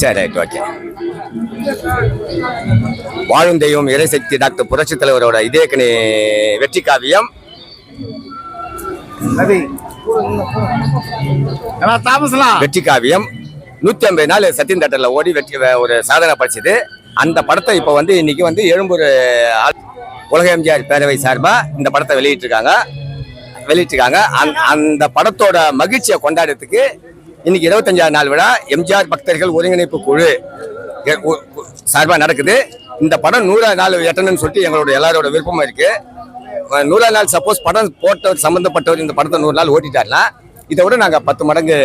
சரி right okay வாழும் தெய்வம் இறைசக்தி டாக்டர் புரட்சித் தலைவரோட இதயக்கணி வெற்றி காவியம். வெற்றி காவியம். நூத்தி ஐம்பது நாள் சத்தியம் தேட்டர்ல ஓடி வெற்றி ஒரு சாதனை படிச்சது. அந்த படத்தை இப்போ வந்து இன்னைக்கு வந்து எழும்பூர் உலக எம்ஜிஆர் பேரவை சார்பா இந்த படத்தை வெளியிட்டிருக்காங்க. வெளியிட்டிருக்காங்க. அந்த படத்தோட மகிழ்ச்சியை கொண்டாடுறதுக்கு இன்னைக்கு இருபத்தஞ்சாவது நாள் விழா. எம்ஜிஆர் பக்தர்கள் ஒருங்கிணைப்பு குழு சார்பாக நடக்குது. இந்த படம் நூறாவது நாள் எட்டணும்னு சொல்லிட்டு எங்களோட எல்லாரோட விருப்பமும் இருக்கு. அஹ் நூறாவது நாள் சப்போஸ் படம் போட்டவர் சம்மந்தப்பட்டவர் இந்த படத்தை நூறு நாள் ஓட்டிட்டாருன்னா இதை விட நாங்கள் பத்து மடங்கு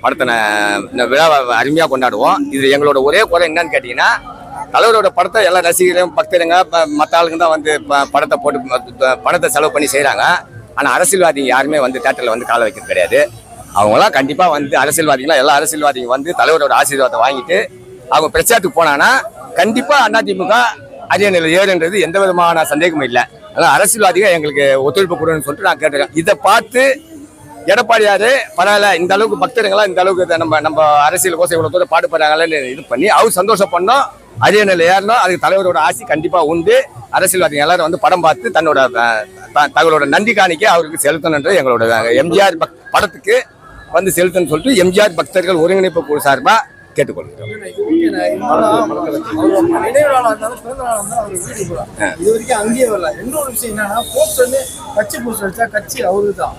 படத்தை ந- இந்த விழாவை அருமையாக கொண்டாடுவோம். இது எங்களோட ஒரே குறை என்னன்னு கேட்டிங்கன்னா தலைவரோட படத்தை எல்லா ரசிகரும் பக்தருங்க மற்ற ஆளுங்க தான் வந்து படத்தை போட்டு படத்தை செலவு பண்ணி செய்கிறாங்க ஆனால் அரசியல்வாதிங்க யாருமே வந்து தேட்டரில் வந்து காலை வைக்கிறது கிடையாது. அவங்களாம் கண்டிப்பாக வந்து அரசியல்வாதிகளாம் எல்லா அரசியல்வாதிங்க வந்து தலைவரோட ஆசீர்வாதத்தை வாங்கிட்டு அவங்க பிரச்சாரத்துக்கு போனாங்கன்னா கண்டிப்பாக அதிமுக அரியணையில் ஏறுன்றது எந்த விதமான சந்தேகமும் இல்லை. அதனால் அரசியல்வாதிகள் எங்களுக்கு ஒத்துழைப்பு கொடுன்னு சொல்லிட்டு நான் கேட்டிருக்கேன். இதை பார்த்து எடப்பாடியாரு பரவாயில்ல இந்த அளவுக்கு பக்தருங்களா இந்த அளவுக்கு இதை நம்ம நம்ம அரசியல் கோசை இவ்வளோ தூரம் பாடுபடுறாங்களேன்னு இது பண்ணி அவர் சந்தோஷப்படணும். அரியணையில் ஏறணும். அதுக்கு தலைவரோட ஆசி கண்டிப்பாக உண்டு. அரசியல்வாதிகள் எல்லாரும் வந்து படம் பார்த்து தன்னோட தங்களோட நன்றி காணிக்கை அவருக்கு செலுத்தணுன்றது எங்களோட எம்ஜிஆர் படத்துக்கு வந்து செலுத்தணும்னு சொல்லிட்டு எம்ஜிஆர் பக்தர்கள் ஒருங்கிணைப்பு குழு சார்பாக கேட்டுக்கொள்கிறோம்.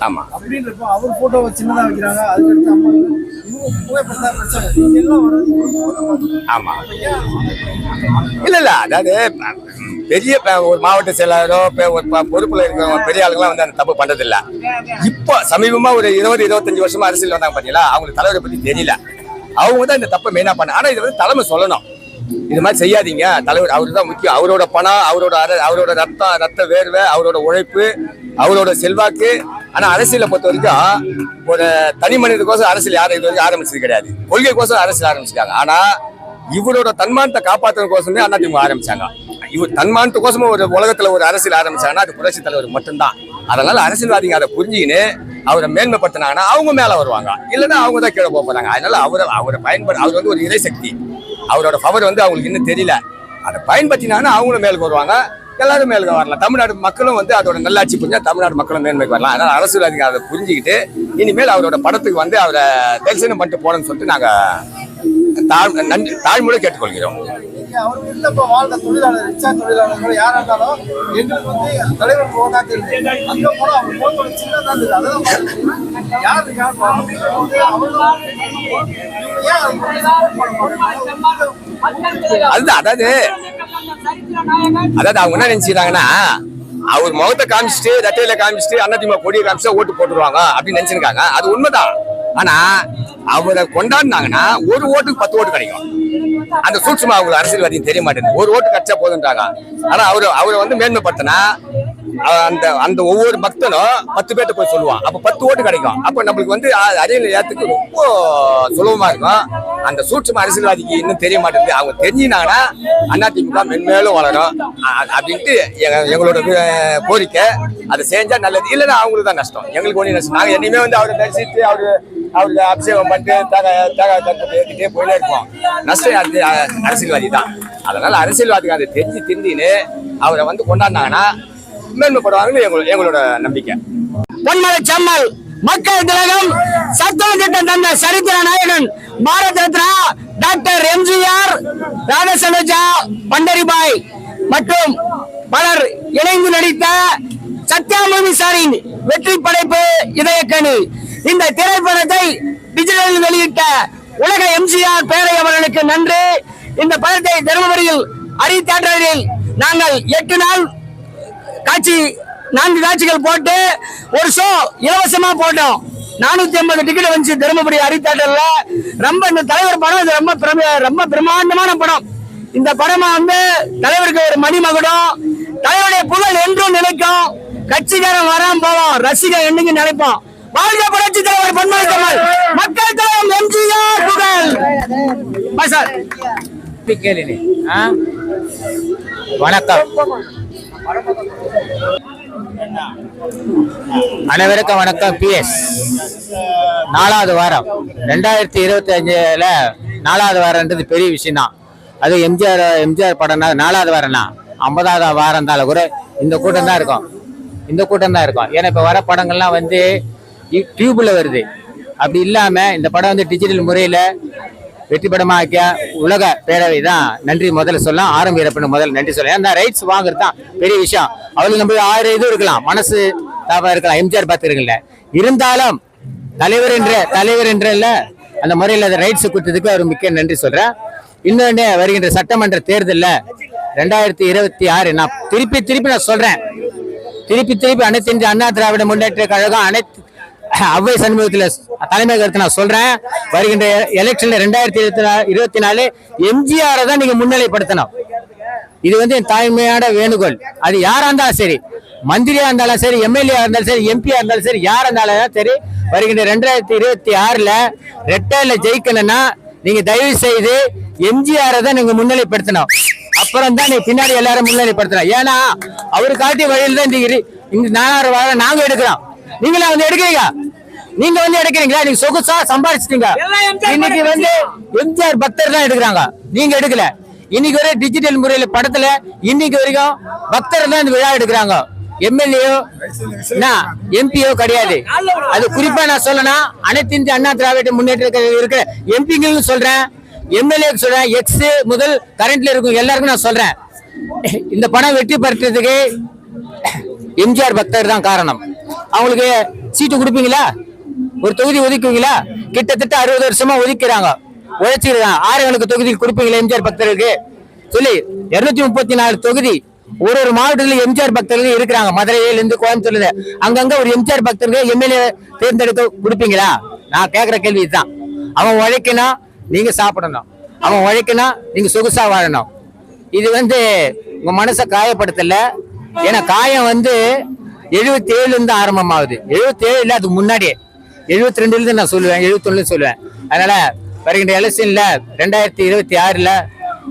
ஆமா. அப்படின்றப்போ அவர் போட்டோவை சின்னதா வைக்கிறாங்க அதுக்கடுத்து அம்மா ஏன்? இல்ல இல்ல அதாவது பெரிய ஒரு மாவட்ட செயலாளரோ ஒரு பொறுப்பில் பொறுப்புல இருக்கிறவங்க பெரிய ஆளுங்களாம் வந்து அந்த தப்பு பண்றது இல்ல இப்போ சமீபமா ஒரு இருபது இருபத்தஞ்சு வருஷமா அரசியல் வந்தாங்க பாத்தீங்களா? அவங்களுக்கு தலைவரை பத்தி தெரியல. அவங்க தான் இந்த தப்பை மெயினா பண்ண ஆனா இது வந்து தலைமை சொல்லணும். இது மாதிரி செய்யாதீங்க. தலைவர் அவரு தான் முக்கியம். அவரோட பணம் அவரோட அர- அவரோட ரத்தம் ரத்த வேர்வை அவரோட உழைப்பு அவரோட செல்வாக்கு. ஆனா அரசியலை பொறுத்த வரைக்கும் ஒரு தனி மனிதனுக்கோசம் அரசியல் யாரும் இது வரைக்கும் ஆரம்பிச்சது கிடையாது. கொள்கைக்கோசம் அரசியல் ஆரம்பிச்சிருக்காங்க ஆனா இவரோட தன்மானத்தை காப்பாற்றுறதுக்கோசமே அதிமுக ஆரம்பிச்சாங்க. இவர் தன்மானத்து கோசமும் ஒரு உலகத்துல ஒரு அரசியல் ஆரம்பிச்சாங்கன்னா அது புரட்சி தலைவர் மட்டும்தான். அதனால அரசியல்வாதிங்க அதை புரிஞ்சுக்கின்னு அவரை மேன்மைப்படுத்தினாங்கன்னா அவங்க மேல வருவாங்க. இல்லைன்னா அவங்க தான் கீழே போக போறாங்க. அதனால அவரை அவரை பயன்படு அவர் வந்து ஒரு இறைசக்தி. அவரோட பவர் வந்து அவங்களுக்கு இன்னும் தெரியல. அதை பயன்படுத்தினாங்கன்னா அவங்களும் மேலுக்கு வருவாங்க. எல்லாரும் மேலுக்கு வரலாம். தமிழ்நாடு மக்களும் வந்து அதோட நல்லாட்சி புரிஞ்சால் தமிழ்நாடு மக்களும் மேன்மைக்கு வரலாம். அதனால் அரசியல்வாதிகள் அதை புரிஞ்சுக்கிட்டு இனிமேல் அவரோட படத்துக்கு வந்து அவரை தரிசனம் பண்ணிட்டு போகணும்னு சொல்லிட்டு நாங்கள் தாழ் நன்றி தாழ்மொழி கேட்டுக்கொள்கிறோம். அவர் வீட்டுல இப்ப வாழ்ந்த தொழிலாளர் ரிச்சா தொழிலாளர்கள் யாரா இருந்தாலும் எங்களுக்கு வந்து தலைவர் போனா தெரியுது அங்க போனா அவர் போட்டோட சின்னதா இருந்தது. அதெல்லாம் யாரு யார் ஏன் அதுதான் அதாவது அதாவது அவங்க என்ன நினைச்சுக்கிறாங்கன்னா அவர் முகத்தை காமிச்சிட்டு ரெட்டையில காமிச்சிட்டு அதிமுக கொடியை காமிச்சா ஓட்டு போட்டுருவாங்க அப்படின்னு நினைச்சிருக்காங்க. அது உண்மைதான். ஆனா அவரை கொண்டாடினாங்கன்னா ஒரு ஓட்டுக்கு பத்து ஓட்டு கிடைக்கும். அந்த சூட்சமா அவங்களுக்கு அரசியல்வாதியும் தெரிய மாட்டேங்குது. ஒரு ஓட்டு கட்சா போதுன்றாங்க. ஆனா அவரு அவரை வந்து மேன்மைப்படுத்தினா அந்த அந்த ஒவ்வொரு பக்தனும் பத்து பேர்ட்ட போய் சொல்லுவான். அப்ப பத்து ஓட்டு கிடைக்கும். அப்ப நம்மளுக்கு வந்து அ- ஏற்றுக்கு ஏத்துக்கு ரொம்ப சுலபமா இருக்கும். அந்த சூட்சம அரசியல்வாதிக்கு இன்னும் தெரிய மாட்டேங்குது. அவங்க தெரிஞ்சினாங்கன்னா அதிமுக மென்மேலும் வளரும். அப்படின்ட்டு எங்களோட கோரிக்கை. அதை செஞ்சா நல்லது. இல்லைன்னா அவங்களுக்கு தான் நஷ்டம். எங்களுக்கு ஒன்றும் நஷ்டம். நாங்கள் என்னையுமே வந்து அவரை தரிசித்து அவரு அவருக்கு அபிஷேகம் பண்ணிட்டு தக தக தட்டு ஏற்றிட்டே போயிட்டே இருப்போம். நஷ்டம் யாருக்கு அரசியல்வாதி தான். அதனால அரசியல்வாதிக்கு அதை தெரிஞ்சு திருந்தின்னு அவரை வந்து கொண்டாடினாங்கன்னா மேன்மைப்படுவாங்கன்னு எங்களோட எங்களோட நம்பிக்கை. பொன்மலை செம்மல் மக்கள் திலகம் சத்துவ திட்டம் தந்த சரித்திர நாயகன் பாரத ரத்னா டாக்டர் எம்ஜிஆர் ராமசலஜா பண்டரிபாய் மற்றும் பலர் இணைந்து நடித்த சத்யாமூவி சாரின் வெற்றி படைப்பு இதயக்கணி இந்த திரைப்படத்தை டிஜிட்டலில் வெளியிட்ட உலக எம்ஜிஆர் பேரை அவர்களுக்கு நன்றி. இந்த படத்தை தருமபுரியில் அரி நாங்கள் எட்டு நாள் காட்சி நான்கு காட்சிகள் போட்டு ஒரு ஷோ இலவசமா போட்டோம். நானூத்தி ஐம்பது டிக்கெட் வந்துச்சு தருமபுரி அரித்தாட்டல்ல ரொம்ப இந்த தலைவர் படம் இது ரொம்ப ரொம்ப பிரம்மாண்டமான படம். இந்த படமா வந்து தலைவருக்கு ஒரு மணிமகுடம். தலைவருடைய புகழ் என்றும் நினைக்கும். கட்சிக்காரன் வராம போவோம் ரசிகன் என்னைக்கு நினைப்போம் வாழ்க புரட்சி தலைவர் பொன்மலை தமிழ் மக்கள் தலைவர் எம்ஜிஆர் புகழ். சார். கேளு ஆ? வணக்கம். அனைவருக்கும் வணக்கம் பிஎஸ் நாலாவது வாரம். ரெண்டாயிரத்தி இருபத்தி அஞ்சுல நாலாவது வாரம்ன்றது பெரிய விஷயம் தான் அது எம்ஜிஆர் எம்ஜிஆர் படம்னா நாலாவது வாரம்னா ஐம்பதாவது வாரம் இருந்தாலும் கூட இந்த கூட்டம் தான் இருக்கும். இந்த கூட்டம் தான் இருக்கும். ஏன்னா இப்போ வர படங்கள்லாம் வந்து டியூப்ல வருது. அப்படி இல்லாம இந்த படம் வந்து டிஜிட்டல் முறையில வெற்றி படமாக்கிய உலக பேரவை தான். நன்றி முதல்ல சொல்லலாம். ஆரம்ப இறப்புன்னு முதல்ல நன்றி சொல்லலாம். ஏன்னா ரைட்ஸ் வாங்குறது தான் பெரிய விஷயம். அவளுக்கு நம்ம ஆயிரம் இது இருக்கலாம். மனசு தாபா இருக்கலாம். எம்ஜிஆர் பார்த்துருக்கல இருந்தாலும் தலைவர் என்ற தலைவர் என்ற அந்த முறையில் அந்த ரைட்ஸ் கொடுத்ததுக்கு அவர் மிக்க நன்றி சொல்கிறேன் இன்னொன்று வருகின்ற சட்டமன்ற தேர்தலில் ரெண்டாயிரத்தி இருபத்தி ஆறு நான் திருப்பி திருப்பி நான் சொல்கிறேன் திருப்பி திருப்பி அனைத்து இந்திய அண்ணா திராவிட முன்னேற்ற கழகம் அனைத்து அவ்வை சண்முகத்தில் தலைமை கருத்து நான் சொல்றேன். வருகின்ற எலெக்ஷன்ல ரெண்டாயிரத்தி இருபத்தி நாலு இருபத்தி நாலு எம்ஜிஆரை தான் நீங்க முன்னிலைப்படுத்தணும். இது வந்து என் தாய்மையான வேண்டுகோள் அது யாரா இருந்தாலும் சரி மந்திரியா இருந்தாலும் சரி எம்எல்ஏ இருந்தாலும் சரி எம்பியா இருந்தாலும் சரி யாரா இருந்தாலும் சரி வருகின்ற ரெண்டாயிரத்தி இருபத்தி ஆறுல ரெட்டையில ஜெயிக்கணும்னா நீங்க தயவு செய்து எம்ஜிஆரை தான் நீங்க முன்னிலைப்படுத்தணும். அப்புறம் தான் நீங்க பின்னாடி எல்லாரும் முன்னிலைப்படுத்தணும். ஏன்னா அவரு காட்டிய வழியில் தான் இந்த இந்த நாலாயிரம் வாரம் நாங்க எடுக்கிறோம். நீங்களா வந்து எடுக்கிறீங்க. நீங்க வந்து எடுக்கிறீங்களா? நீங்க சொகுசா சம்பாதிச்சிட்டீங்க இன்னைக்கு வந்து எம்ஜிஆர் பக்தர் தான் எடுக்கிறாங்க. நீங்க எடுக்கல. இன்னைக்கு வரை டிஜிட்டல் முறையில படத்துல இன்னைக்கு வரைக்கும் பக்தர் தான் இந்த விழா எடுக்கிறாங்க. எம்எல்ஏயோ எம்பியோ கிடையாது. அது குறிப்பா நான் சொல்லணும் அனைத்து இந்திய அண்ணா திராவிட முன்னேற்ற இருக்கிற எம்பிங்களும் சொல்றேன். எம்எல்ஏ சொல்றேன். எக்ஸ் முதல் கரண்ட்ல இருக்கும் எல்லாருக்கும் நான் சொல்றேன். இந்த படம் வெற்றி பெற்றதுக்கு எம்ஜிஆர் பக்தர் தான் காரணம். அவங்களுக்கு சீட்டு கொடுப்பீங்களா? ஒரு தொகுதி ஒதுக்குவீங்களா? கிட்டத்தட்ட அறுபது வருஷமா ஒதுக்கிறாங்க. உழைச்சிருக்காங்க. ஆறுகளுக்கு தொகுதி கொடுப்பீங்களா எம்ஜிஆர் பக்தர்களுக்கு? சொல்லி இருநூத்தி முப்பத்தி நாலு தொகுதி ஒரு ஒரு மாவட்டத்துல எம்ஜிஆர் பக்தர்கள் இருக்கிறாங்க. மதுரையிலேருந்து கோயம்புத்தூர்ல அங்கங்க ஒரு எம்ஜிஆர் பக்தர்கள் எம்எல்ஏ தேர்ந்தெடுக்க கொடுப்பீங்களா? நான் கேக்குற கேள்வி இதுதான். அவன் உழைக்கணும் நீங்க சாப்பிடணும். அவன் உழைக்கணும் நீங்க சொகுசா வாழணும். இது வந்து உங்க மனசை காயப்படுத்தல. ஏன்னா காயம் வந்து எழுபத்தி ஏழுல இருந்து ஆரம்பமாகுது. எழுபத்தி ஏழு அதுக்கு முன்னாடியே எழுபத்தி ரெண்டுலேருந்து நான் சொல்லுவேன் எழுபத்தொன்னு சொல்லுவேன். அதனால வருகின்ற எலெக்ஷனில் ரெண்டாயிரத்தி இருபத்தி ஆறில்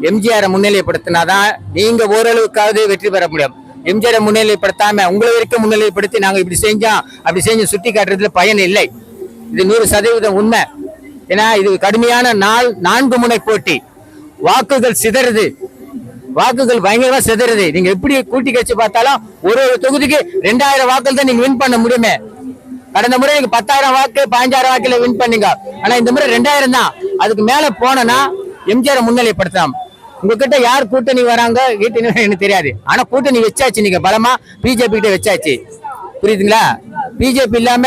எம்ஜிஆரை முன்னிலைப்படுத்தினாதான் நீங்கள் ஓரளவுக்காவது வெற்றி பெற முடியும். எம்ஜிஆரை முன்னிலைப்படுத்தாம உங்களை வரைக்கும் முன்னிலைப்படுத்தி நாங்கள் இப்படி செஞ்சோம் அப்படி செஞ்சு சுட்டி காட்டுறதுல பயன் இல்லை. இது நூறு சதவீதம் உண்மை. ஏன்னா இது கடுமையான நாள் நான்கு முனை போட்டி. வாக்குகள் சிதறுது. வாக்குகள் பயங்கரமா சிதறுது. நீங்க எப்படி கூட்டி கட்சி பார்த்தாலும் ஒரு ஒரு தொகுதிக்கு ரெண்டாயிரம் வாக்குகள் தான் நீங்க வின் பண்ண முடியுமே. கடந்த முறை நீங்க பத்தாயிரம் வாக்கு பதினஞ்சாயிரம் வாக்குல வின் பண்ணீங்க. ஆனா இந்த முறை ரெண்டாயிரம் தான். அதுக்கு மேல போனனா எம்ஜிஆர் முன்னிலைப்படுத்தலாம். உங்ககிட்ட யார் கூட்டணி வராங்க கூட்டணி எனக்கு தெரியாது. ஆனா கூட்டணி வச்சாச்சு நீங்க பலமா. பிஜேபி கிட்ட வச்சாச்சு. புரியுதுங்களா? பிஜேபி இல்லாம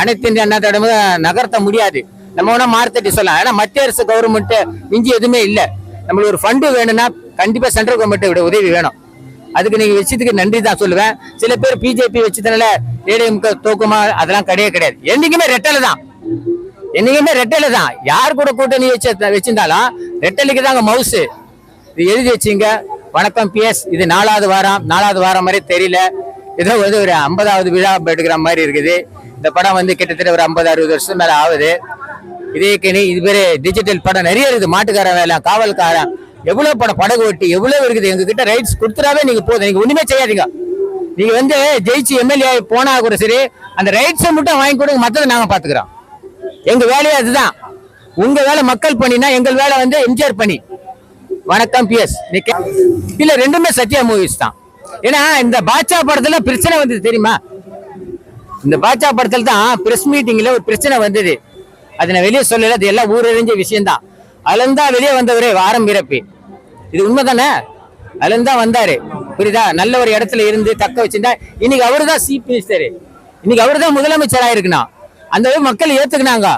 அனைத்து இந்திய அண்ணா திராவிட நகர்த்த முடியாது. நம்ம வேணா மார்த்தட்டி சொல்லலாம். ஏன்னா மத்திய அரசு கவர்மெண்ட் மிஞ்சி எதுவுமே இல்லை. நம்மளுக்கு ஒரு ஃபண்டு வேணும்னா கண்டிப்பா சென்ட்ரல் கவர்மெண்ட் உதவி வேணும். அதுக்கு நீங்க விஷயத்துக்கு நன்றி தான் சொல்லுவேன். சில பேர் பிஜேபி வச்சதுனால ஏடிஎம்க தூக்குமா அதெல்லாம் கிடையவே கிடையாது. என்னைக்குமே ரெட்டலை தான். என்னைக்குமே ரெட்டலை தான். யார் கூட கூட்டணி வச்ச வச்சிருந்தாலும் ரெட்டலுக்கு தாங்க மவுசு இது எழுதி வச்சிங்க. வணக்கம் பிஎஸ் இது நாலாவது வாரம். நாலாவது வாரம் மாதிரி தெரியல. ஏதோ வந்து ஒரு ஐம்பதாவது விழா எடுக்கிற மாதிரி இருக்குது. இந்த படம் வந்து கிட்டத்தட்ட ஒரு ஐம்பது அறுபது வருஷம் மேலே ஆகுது. இதே கனி இது பேர் டிஜிட்டல் படம். நிறைய இருக்குது. மாட்டுக்காரன் வேலை காவல்காரன். எவ்வளவு படம் படகு ஓட்டி எவ்வளவு இருக்குது எங்க கிட்ட ரைட்ஸ் கொடுத்துட்டாவே நீங்க போதும் நீங்க ஒண்ணுமே செய்யாதீங்க. நீங்க வந்து ஜெயிச்சு எம்எல்ஏ போனா கூட சரி அந்த ரைட்ஸை மட்டும் வாங்கி கொடுங்க மற்றதை நாங்க பாத்துக்கிறோம். எங்க வேலையே அதுதான். உங்க வேலை மக்கள் பணினா எங்கள் வேலை வந்து எம்ஜிஆர் பணி. வணக்கம் பிஎஸ் இல்ல ரெண்டுமே சத்யா மூவிஸ் தான். ஏன்னா இந்த பாட்சா படத்துல பிரச்சனை வந்தது தெரியுமா? இந்த பாட்சா படத்தில் தான் பிரஸ் மீட்டிங்ல ஒரு பிரச்சனை வந்தது. அதை நான் வெளியே சொல்லல அது எல்லாம் ஊரறிஞ்ச விஷயம்தான். அதுலருந்தா வெளியே வந்தவரே வாரம் பிறப்பு. இது உண்மைதானே? அதுல தான் வந்தாரு. புரியுதா? நல்ல ஒரு இடத்துல இருந்து தக்க வச்சிருந்தா இன்னைக்கு அவரு தான் சீஃப் மினிஸ்டர் இன்னைக்கு அவரு தான் முதலமைச்சராக இருக்கணும் அந்த அளவு மக்கள் ஏத்துக்கினாங்க.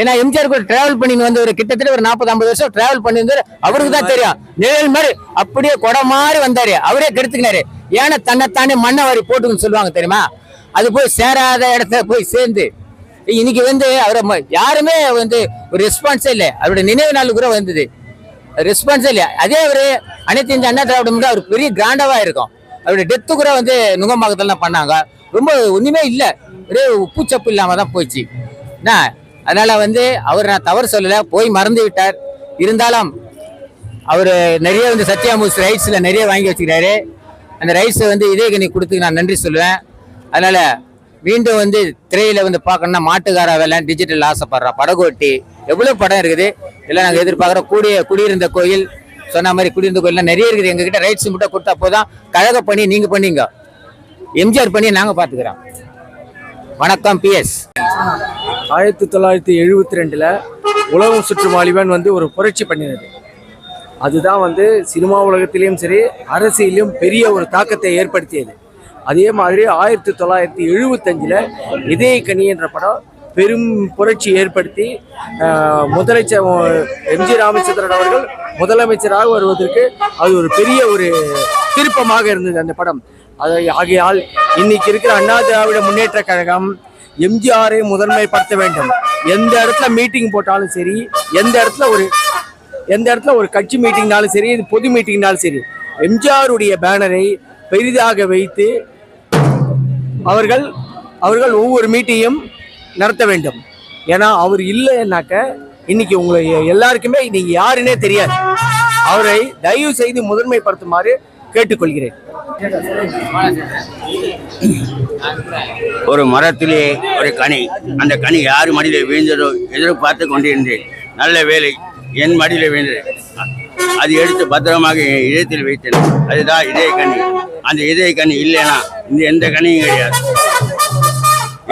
ஏன்னா எம்ஜிஆர் கூட டிராவல் பண்ணி வந்து ஒரு கிட்டத்தட்ட ஒரு நாற்பது ஐம்பது வருஷம் டிராவல் பண்ணி வந்து அவருக்கு தான் தெரியும். நிழல் மாதிரி அப்படியே கொடை மாதிரி வந்தாரு. அவரே கெடுத்துக்கினாரு. ஏன்னா தன்னைத்தானே மண்ணை வாரி போட்டுக்குன்னு சொல்லுவாங்க தெரியுமா? அது போய் சேராத இடத்துல போய் சேர்ந்து இன்னைக்கு வந்து அவரை ம- யாருமே வந்து ஒரு ரெஸ்பான்ஸே இல்லை. அவருடைய நினைவு நாள் கூட வந்தது. ரெஸ்பான்ஸே இல்லை. அதே அவர் அனைத்து இந்த அண்ணா திராவிட அவர் பெரிய கிராண்டாவா இருக்கும். அவருடைய டெத்து கூட வந்து நுங்கம்பாக்கத்துல பண்ணாங்க. ரொம்ப ஒன்றுமே இல்லை. ஒரே உப்புச்சப்பு இல்லாமல் தான் போச்சு. என்ன? அதனால் வந்து அவர் நான் தவறு சொல்லலை. போய் மறந்து விட்டார். இருந்தாலும் அவர் நிறைய வந்து சத்யாமூஸ் ரைட்ஸில் நிறைய வாங்கி வச்சுக்கிறாரு. அந்த ரைட்ஸை வந்து இதே கணி கொடுத்து நான் நன்றி சொல்லுவேன். அதனால் மீண்டும் வந்து திரையில வந்து பார்க்கணும்னா மாட்டுக்கார வேலை டிஜிட்டல் ஆசைப்படுறா. படகோட்டி எவ்வளவு படம் இருக்குது? இல்லை நாங்கள் எதிர்பார்க்குறோம். கூடிய குடியிருந்த கோயில் சொன்ன மாதிரி குடியிருந்த கோயில்லாம் நிறைய இருக்குது. எங்ககிட்ட ரைட்ஸ் மட்டும் கொடுத்தா போதும். கழக பண்ணி நீங்க பண்ணீங்க. எம்ஜிஆர் பண்ணி நாங்க பாத்துக்கிறோம் வணக்கம் பிஎஸ் ஆயிரத்தி தொள்ளாயிரத்தி எழுபத்தி ரெண்டில் உலகம் சுற்று வாலிபன் வந்து ஒரு புரட்சி பண்ணினது. அதுதான் வந்து சினிமா உலகத்திலையும் சரி அரசியலையும் பெரிய ஒரு தாக்கத்தை ஏற்படுத்தியது. அதே மாதிரி ஆயிரத்தி தொள்ளாயிரத்தி எழுபத்தஞ்சில் இதய கனி என்ற படம் பெரும் புரட்சி ஏற்படுத்தி முதலமைச்சர் எம் ஜி ராமச்சந்திரன் அவர்கள் முதலமைச்சராக வருவதற்கு அது ஒரு பெரிய ஒரு திருப்பமாக இருந்தது அந்த படம். அதை ஆகையால் இன்னைக்கு இருக்கிற அண்ணா திராவிட முன்னேற்ற கழகம் எம்ஜிஆரை முதன்மைப்படுத்த வேண்டும். எந்த இடத்துல மீட்டிங் போட்டாலும் சரி எந்த இடத்துல ஒரு எந்த இடத்துல ஒரு கட்சி மீட்டிங்னாலும் சரி இது பொது மீட்டிங்னாலும் சரி எம்ஜிஆருடைய பேனரை பெரிதாக வைத்து அவர்கள் அவர்கள் ஒவ்வொரு மீட்டையும் நடத்த வேண்டும். ஏன்னா அவர் இல்லைன்னாக்க இன்னைக்கு உங்களை எல்லாருக்குமே நீங்கள் யாருன்னே தெரியாது. அவரை தயவு செய்து முதன்மைப்படுத்துமாறு கேட்டுக்கொள்கிறேன். ஒரு மரத்திலே ஒரு கனி. அந்த கனி யார் மடியில் விழுந்ததோ எதிர்பார்த்து கொண்டிருந்தேன். நல்ல வேலை என் மடியில் விழுந்தது. அது எடுத்து பத்திரமாக என் இதயத்தில் வைத்தேன். அதுதான் இதய கனி அந்த இதய கனி இல்லைன்னா இந்த எந்த கனியும் கிடையாது.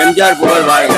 எம்ஜிஆர் புகழ் வாழ்க.